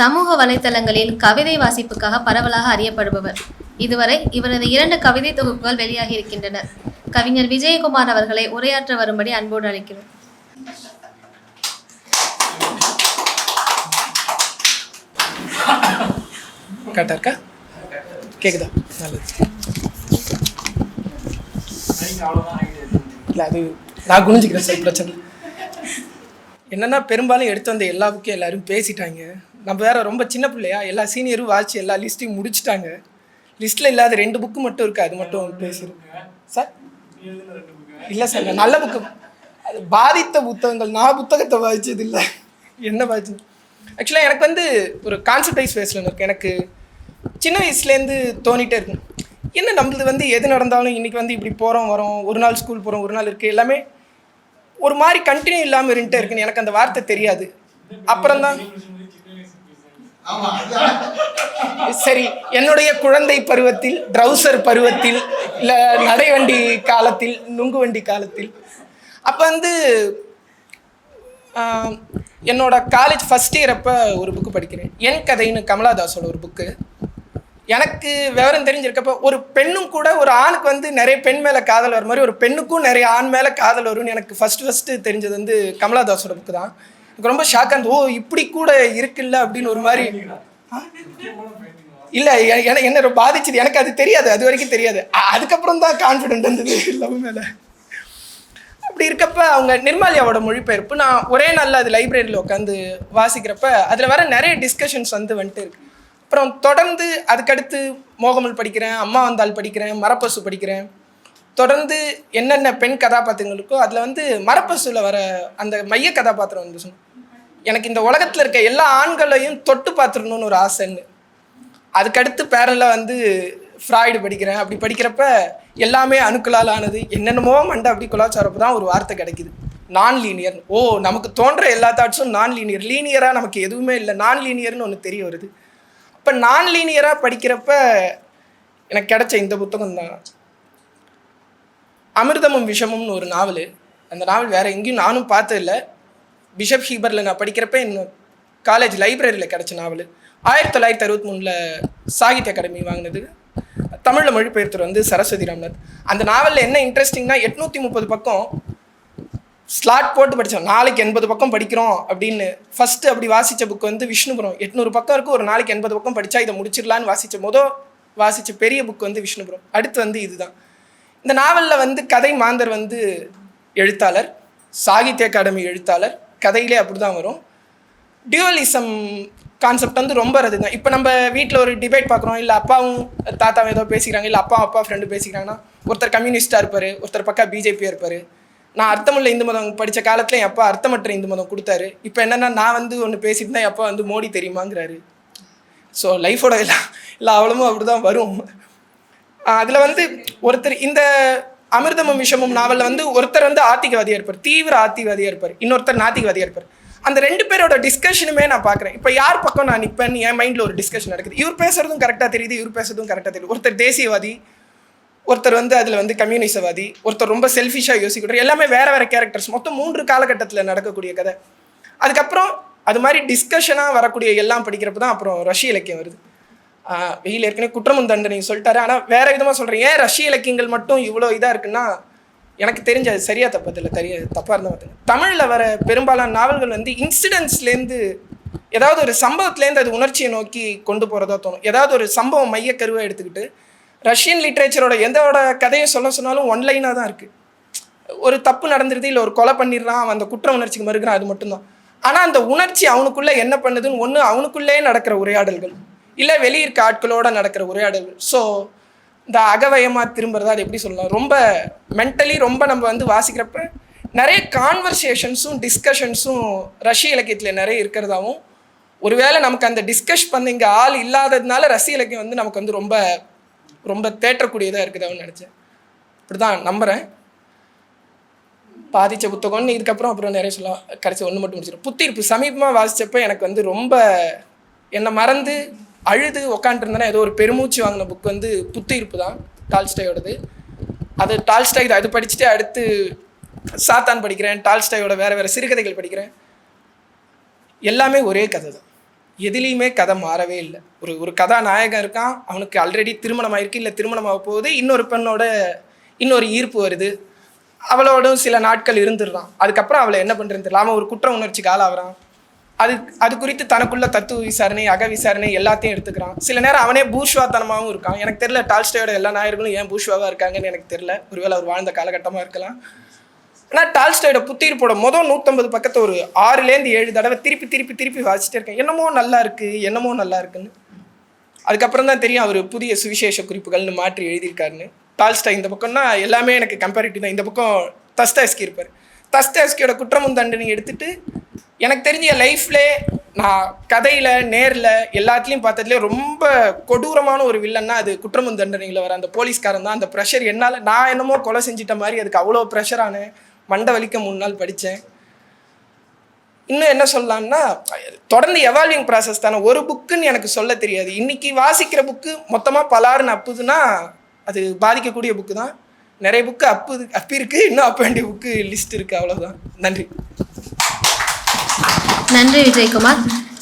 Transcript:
சமூக வலைத்தளங்களில் கவிதை வாசிப்புக்காக பரவலாக அறியப்படுபவர். இதுவரை இவரது இரண்டு கவிதை தொகுப்புகள் வெளியாகி இருக்கின்றன கவிஞர் விஜயகுமார் அவர்களை உரையாற்ற வரும்படி அன்போடு அழைக்கிறோம். கரெக்டாக இருக்கா? கேட்குதா நல்லது. இல்லை அது நான் குனிஞ்சிக்கிறேன் சார் பிரச்சனை என்னென்னா பெரும்பாலும் எடுத்து வந்த எல்லா புக்கையும் எல்லாரும் பேசிட்டாங்க. நம்ம வேற ரொம்ப சின்ன பிள்ளையா எல்லா சீனியரும் வாசிச்சு எல்லா லிஸ்ட்டையும் முடிச்சிட்டாங்க. லிஸ்ட்டில் இல்லாத ரெண்டு புக்கு மட்டும் இருக்கு அது மட்டும் பேசியிருக்கேன் சார் இல்லை சார் நல்ல புக்கு அது பாதித்த புத்தகங்கள் நான் புத்தகத்தை வாசிச்சது இல்லை. என்ன வாசிச்சது? ஆக்சுவலாக எனக்கு வந்து ஒரு கான்செப்ட் வைஸ் பேசலன்னு இருக்கு எனக்கு சின்ன வயசுலேருந்து தோணிட்டே இருக்கும். என்ன நம்மளது வந்து எது நடந்தாலும் இன்றைக்கி வந்து இப்படி போகிறோம் வரோம் ஒரு நாள் ஸ்கூல் போகிறோம் ஒரு நாள் இருக்குது எல்லாமே ஒரு மாதிரி கண்டினியூ இல்லாமல் இருந்துட்டே இருக்குன்னு எனக்கு அந்த வார்த்தை தெரியாது. அப்புறம் தான் சரி என்னுடைய குழந்தை பருவத்தில் ட்ரௌசர் பருவத்தில் இல்லை நடைவண்டி காலத்தில் நுங்கு வண்டி காலத்தில். அப்போ வந்து என்னோட காலேஜ் ஃபஸ்ட் இயர் அப்போ ஒரு புக்கு படிக்கிறேன். என் கதைன்னு கமலாதாஸோட ஒரு புக்கு எனக்கு விவரம் தெரிஞ்சிருக்கப்போ ஒரு பெண்ணும் கூட ஒரு ஆணுக்கு வந்து நிறைய பெண் மேலே காதல் வர மாதிரி ஒரு பெண்ணுக்கும் நிறைய ஆண் மேலே காதல் வரும்னு எனக்கு ஃபஸ்ட்டு ஃபஸ்ட்டு தெரிஞ்சது வந்து கமலாதாஸோட புக்கு தான். எனக்கு ரொம்ப ஷாக் அந்த ஓ இப்படி கூட இருக்குல்ல அப்படின்னு ஒரு மாதிரி. இல்லை எனக்கு என்ன ரொம்ப பாதிச்சது. எனக்கு அது தெரியாது. அது வரைக்கும் தெரியாது. அதுக்கப்புறம் தான் கான்ஃபிடென்ட் வந்தது லவ் மேலே. அப்படி இருக்கப்ப அவங்க நிர்மாலியாவோட மொழிபெயர்ப்பு நான் ஒரே நாளில் அது லைப்ரரியில் உட்காந்து வாசிக்கிறப்ப அதில் வர நிறைய டிஸ்கஷன்ஸ் வந்து வந்துட்டு இருக்கு. அப்புறம் தொடர்ந்து அதுக்கடுத்து மோகமல் படிக்கிறேன் அம்மா வந்தால் படிக்கிறேன் மரப்பசு படிக்கிறேன். தொடர்ந்து என்னென்ன பெண் கதாபாத்திரங்களுக்கோ அதில் வந்து மரப்பசுல வர அந்த மைய கதாபாத்திரம் வந்து சொன்னோம் எனக்கு இந்த உலகத்தில் இருக்க எல்லா ஆண்களையும் தொட்டு பார்த்துடணும்னு ஒரு ஆசைன்னு. அதுக்கடுத்து பேரலில் வந்து ஃப்ராய்டு படிக்கிறேன். அப்படி படிக்கிறப்ப எல்லாமே அணுக்களால் ஆனது. என்னென்னமோ மண்டை அப்படி குலாச்சாரப்பு தான் ஒரு வார்த்தை கிடைக்குது. நான் லீனியர் ஓ நமக்கு தோன்ற எல்லா தாட்ஸும் நான் லீனியர் லீனியராக நமக்கு எதுவுமே இல்லை. நான் லீனியர்னு ஒன்று தெரிய வருது. அப்போ நான் லீனியராக படிக்கிறப்ப எனக்கு கிடைச்ச இந்த புத்தகம் தான். அமிர்தமும் விஷமும்னு ஒரு நாவல். அந்த நாவல் வேறு எங்கேயும் நானும் பார்த்ததில்ல. பிஷப் ஹீபரில் நான் படிக்கிறப்ப என் காலேஜ் லைப்ரரியில் கிடைச்ச நாவல் ஆயிரத்தி தொள்ளாயிரத்தி அறுபத்தி மூணில் சாகித்ய அகாடமி வாங்கினது. தமிழில் மொழிபெயர்த்தர் வந்து சரஸ்வதி ராம்நாத். அந்த நாவலில் என்ன இன்ட்ரெஸ்டிங்னா எட்நூற்றி முப்பது பக்கம் ஸ்லாட் போட்டு படித்தோம் நாளைக்கு எண்பது பக்கம் படிக்கிறோம் அப்படின்னு. ஃபஸ்ட்டு அப்படி வாசித்த புக் வந்து விஷ்ணுபுரம். எட்நூறு பக்கம் இருக்குது ஒரு நாளைக்கு எண்பது பக்கம் படித்தா இதை முடிச்சிடலான்னு வாசித்த மொதல் வாசித்த பெரிய புக் வந்து விஷ்ணுபுரம். அடுத்து வந்து இதுதான். இந்த நாவலில் வந்து கதை மாந்தர் வந்து எழுத்தாளர் சாகித்ய அகாடமி எழுத்தாளர் கதையிலே அப்படி தான் வரும். டியூவலிசம் கான்செப்ட் வந்து ரொம்ப ரது தான் இப்போ நம்ம வீட்டில் ஒரு டிபேட் பார்க்குறோம். இல்லை அப்பாவும் தாத்தாவும் ஏதோ பேசிக்கிறாங்க. இல்லை அப்பா அப்பா ஃப்ரெண்டு பேசிக்கிறாங்கன்னா ஒருத்தர் கம்யூனிஸ்டாக இருப்பார். ஒருத்தர் பக்கா பிஜேபியாக இருப்பார். நான் அர்த்தமுள்ள இந்து மதம் படித்த காலத்தில் என் அப்பா அர்த்தமற்ற இந்து மதம் கொடுத்தாரு. இப்போ என்னென்னா நான் வந்து ஒன்று பேசிட்டு தான் என் அப்பா வந்து மோடி தெரியுமாங்கிறாரு. ஸோ லைஃபோட எல்லா எல்லா அவ்வளவும் அப்படி தான் வரும். அதில் வந்து ஒருத்தர் இந்த அமிர்தமும் விஷமும் நாவலில் வந்து ஒருத்தர் வந்து ஆத்திகவாதியாக இருப்பார் தீவிர ஆத்திகவாதியாக இருப்பார் இன்னொருத்தர் நாத்திகவாதியாக இருப்பார். அந்த ரெண்டு பேரோட டிஸ்கஷனுமே நான் பார்க்குறேன். இப்போ யார் பக்கம் நான் நிற்பேன் என் மைண்டில் ஒரு டிஸ்கஷன் நடக்குது. இவர் பேசுறதும் கரெக்டாக தெரியுது இவர் பேசுறதும் கரெக்டாக தெரியுது. ஒருத்தர் தேசியவாதி ஒருத்தர் வந்து அதில் வந்து கம்யூனிசவாதி ஒருத்தர் ரொம்ப செல்ஃபிஷாக யோசிக்கிறார். எல்லாமே வேறு வேறு கேரக்டர்ஸ் மொத்தம் மூன்று காலகட்டத்தில் நடக்கக்கூடிய கதை. அதுக்கப்புறம் அது மாதிரி டிஸ்கஷனாக வரக்கூடிய எல்லாம் படிக்கிறப்ப தான் அப்புறம் ரஷ்ய இலக்கியம் வருது. வெயில் ஏற்கனவே குற்றமும் தண்டனை சொல்லிட்டாரு. ஆனால் வேற விதமாக சொல்கிறேன் ஏன் ரஷ்ய இலக்கியங்கள் மட்டும் இவ்வளோ இதாக இருக்குன்னா எனக்கு தெரிஞ்ச அது சரியாக தப்பு இல்லை தெரிய தப்பாக இருந்தால் பார்த்துங்க தமிழில் வர பெரும்பாலான நாவல்கள் வந்து இன்சிடென்ட்ஸ்லேருந்து ஏதாவது ஒரு சம்பவத்துலேருந்து அது உணர்ச்சியை நோக்கி கொண்டு போகிறதா தோணும். ஏதாவது ஒரு சம்பவம் மையக்கருவை எடுத்துக்கிட்டு ரஷ்யன் லிட்ரேச்சரோட எந்தோட கதையை சொல்ல சொன்னாலும் ஒன்லைனாக தான் இருக்குது ஒரு தப்பு நடந்துருது இல்லை ஒரு கொலை பண்ணிடுறான் அவன் அந்த குற்ற உணர்ச்சிக்கு மறுக்கிறான் அது மட்டும்தான். ஆனால் அந்த உணர்ச்சி அவனுக்குள்ளே என்ன பண்ணுதுன்னு ஒன்று அவனுக்குள்ளே நடக்கிற உரையாடல்கள். இல்லை வெளியிருக்க ஆட்களோட நடக்கிற உரையாடல். ஸோ இந்த அகவயமாக திரும்புறதா அது எப்படி சொல்லலாம்? ரொம்ப மென்டலி ரொம்ப நம்ம வந்து வாசிக்கிறப்ப நிறைய கான்வர்சேஷன்ஸும் டிஸ்கஷன்ஸும் ரஷ்ய இலக்கியத்தில் நிறைய இருக்கிறதாவும் ஒருவேளை நமக்கு அந்த டிஸ்கஷ் பண்ண இங்கே ஆள் இல்லாததுனால ரஷ்ய இலக்கியம் வந்து நமக்கு வந்து ரொம்ப ரொம்ப தேற்றக்கூடியதாக இருக்குதான்னு நினச்சேன். இப்படி தான் நம்புகிறேன் பாதித்த புத்தகம்னு இதுக்கப்புறம் அப்புறம் நிறைய சொல்லலாம். கடைசி ஒன்று மட்டும் முடிச்சிடும் புத்திருப்பு சமீபமாக வாசித்தப்போ எனக்கு வந்து ரொம்ப என்னை மறந்து அழுது உக்காந்துருந்தேன்னா ஏதோ ஒரு பெருமூச்சு வாங்கின புக் வந்து புத்திருப்பு தான் டால்ஸ்டாயோடது. அது டால்ஸ்டாய் அது படிச்சுட்டு அடுத்து சாத்தான் படிக்கிறேன் டால்ஸ்டாயோட வேறு வேறு சிறுகதைகள் படிக்கிறேன். எல்லாமே ஒரே கதை தான். எதுலேயுமே கதை மாறவே இல்லை. ஒரு ஒரு கதாநாயகன் இருக்கான் அவனுக்கு ஆல்ரெடி திருமணம் ஆயிருக்கு இல்லை திருமணம் ஆக போகுது இன்னொரு பெண்ணோட இன்னொரு ஈர்ப்பு வருது. அவளோடும் சில நாட்கள் இருந்துடுறான். அதுக்கப்புறம் அவளை என்ன பண்ணுறது தெரியல. அவன் ஒரு குற்ற உணர்ச்சிக்கு ஆளாகிறான். அது அது குறித்து தனக்குள்ள தத்துவ விசாரணை அக விசாரணை எல்லாத்தையும் எடுத்துக்கிறான். சில நேரம் அவனே பூஷ்வாத்தனமாகவும் இருக்கான். எனக்கு தெரியல டால்ஸ்டோட எல்லா நாயர்களும் ஏன் பூஷ்வாவாக இருக்காங்கன்னு எனக்கு தெரியல. ஒருவேளை அவர் வாழ்ந்த காலகட்டமாக இருக்கலாம். ஆனால் டால்ஸ்டாயோட புத்தீர்ப்போட மொதல் நூற்றம்பது பக்கத்தை ஒரு ஆறுலேருந்து ஏழு தடவை திருப்பி திருப்பி திருப்பி வாசிச்சிட்டே இருக்கேன். என்னமோ நல்லா இருக்கு என்னமோ நல்லா இருக்குன்னு. அதுக்கப்புறம் தான் தெரியும் அவர் புதிய சுவிசேஷ குறிப்புகள்னு மாற்றி எழுதியிருக்காருன்னு. டால்ஸ்டா இந்த பக்கம்னா எல்லாமே எனக்கு கம்பேரிட்டிவ் தான். இந்த பக்கம் தஸ்தாஸ்கி இருப்பார். தஸ்தாஸ்கியோட குற்றமும் தண்டனை எடுத்துட்டு எனக்கு தெரிஞ்ச என் லைஃப்லே நான் கதையில் நேரில் எல்லாத்துலேயும் பார்த்ததுலேயே ரொம்ப கொடூரமான ஒரு வில்லன்னா அது குற்றமும் தண்டனையில் வர அந்த போலீஸ்காரன் தான். அந்த ப்ரெஷர் என்னால் நான் என்னமோ கொலை செஞ்சிட்ட மாதிரி அதுக்கு அவ்வளோ ப்ரெஷரான மண்டை வலிக்க மூணு நாள் படித்தேன். இன்னும் என்ன சொல்லலாம்னா தொடர்ந்து எவால்விங் ப்ராசஸ் தானே. ஒரு புக்குன்னு எனக்கு சொல்ல தெரியாது. இன்னைக்கு வாசிக்கிற புக்கு மொத்தமாக பலாருன்னு அப்புதுன்னா அது பாதிக்கக்கூடிய புக்கு தான். நிறைய புக்கு அப்பு அப்பிருக்கு. இன்னும் அப்ப வேண்டிய புக்கு லிஸ்ட் இருக்குது அவ்வளோதான் நன்றி. நன்றி விஜயகுமார்.